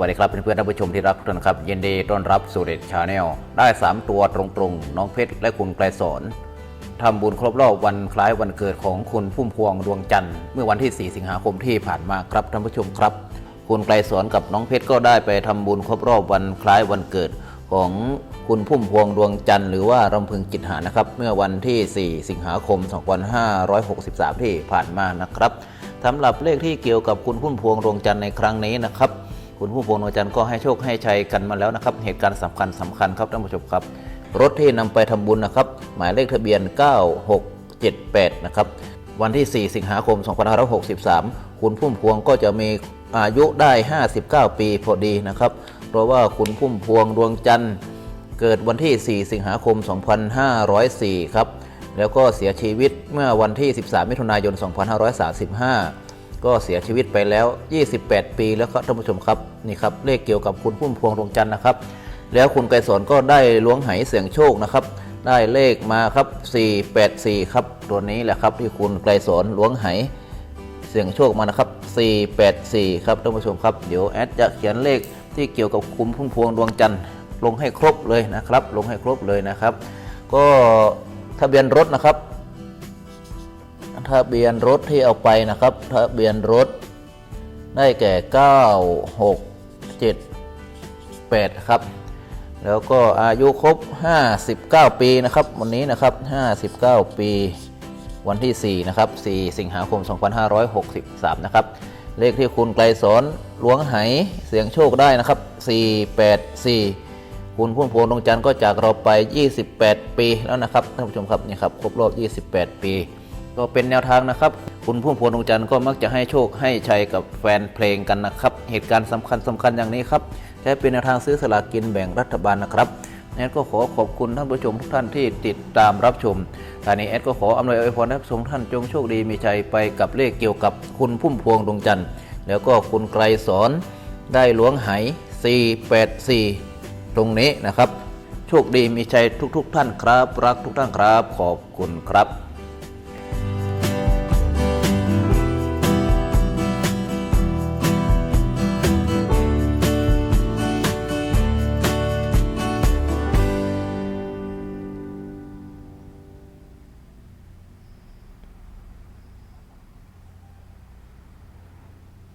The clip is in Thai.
วัสดีครับเพื่อนๆท่านผู้ชมที่รักทุกท่านครับยินดีต้อนรับสู่เด็ดชาแนลได้ 3 ตัวตรงๆ น้องเพชรและคุณไกรสอนทำบุญครบรอบวันคล้ายวันเกิดของคุณพุ่มพวงดวงจันทร์เมื่อวันที่ 4 สิงหาคมที่ผ่านมาครับท่านผู้ชมครับ คุณไกรสอนกับน้องเพชรก็ได้ไปทำบุญครบรอบวันคล้ายวันเกิดของคุณพุ่มพวงดวงจันทร์หรือว่ารำพึงจิตหานะครับ เมื่อวันที่ 4 สิงหาคม 2563 ที่ผ่านมานะครับสำหรับเลขที่เกี่ยวกับคุณพุ่มพวงดวงจันทร์ในครั้งนี้นะครับ คุณผู้พวงดวงจันทร์ก็ให้โชคให้ชัยกันมาแล้วนะครับ เหตุการณ์สำคัญสำคัญครับท่านผู้ชมครับ รถที่นำไปทำบุญนะครับ หมายเลขทะเบียน 9678 นะครับ วันที่ 4 สิงหาคม 2563 คุณพุ่มพวงก็จะมีอายุได้ 59 ปีพอดีนะครับ เพราะว่าคุณพุ่มพวงดวงจันทร์เกิดวันที่ 4 สิงหาคม 2504 ครับ แล้วก็เสียชีวิตเมื่อวันที่ 13 มิถุนายน 2535 ก็เสียชีวิตไปแล้ว 28 ปีแล้วครับท่านผู้ชมครับนี่ครับเลขเกี่ยวกับคุณพุ่มพวงดวงจันทร์นะครับ แล้วคุณไกรสอนก็ได้ล้วงไหเสียงโชคนะครับ ได้เลขมาครับ 484 ครับ ตัวนี้แหละครับที่คุณไกรสอนล้วงไหเสียงโชคมานะครับ 484 ครับท่านผู้ชมครับ เดี๋ยวแอดจะเขียนเลขที่เกี่ยวกับคุณพุ่มพวงดวงจันทร์ลงให้ครบเลยนะครับ ลงให้ครบเลยนะครับ ก็ทะเบียนรถนะครับ ทะเบียนรถที่เอาไปนะครับ ทะเบียนรถ ได้แก่ 9 6 7 8 ครับ แล้วก็อายุครบ 59 ปีนะครับ วันนี้นะครับ 59 ปีวันที่ 4 นะครับ 4 สิงหาคม 2563 นะครับ เลขที่คุณไกลสอนล้วงไหเสียงโชคได้นะครับ 484คุณพุ่มพวงดวงจันทร์ก็จากเราไป 28 ปีแล้วนะครับท่านผู้ชมครับนี่ครับครบรอบ 28 ปี ก็เป็นแนวทางนะครับ คุณพุ่มพวงดวงจันทร์ก็มักจะให้โชคให้ชัยกับแฟนเพลงกันนะครับ เหตุการณ์สำคัญสำคัญอย่างนี้ครับใช้เป็นแนวทางซื้อสลากกินแบ่งรัฐบาลนะครับแอดก็ขอขอบคุณท่านผู้ชมทุกท่านที่ติดตามรับชมทางนี้แอดก็ขออำนวยอวยพรให้ผู้ชมท่านจงโชคดีมีชัยไปกับเลขเกี่ยวกับคุณพุ่มพวงดวงจันทร์ แล้วก็คุณไกรสอนได้ล้วงไห484 ตรงนี้นะครับ โชคดีมีชัยทุก ๆ ท่านครับ รักทุกท่านครับ ขอบคุณครับ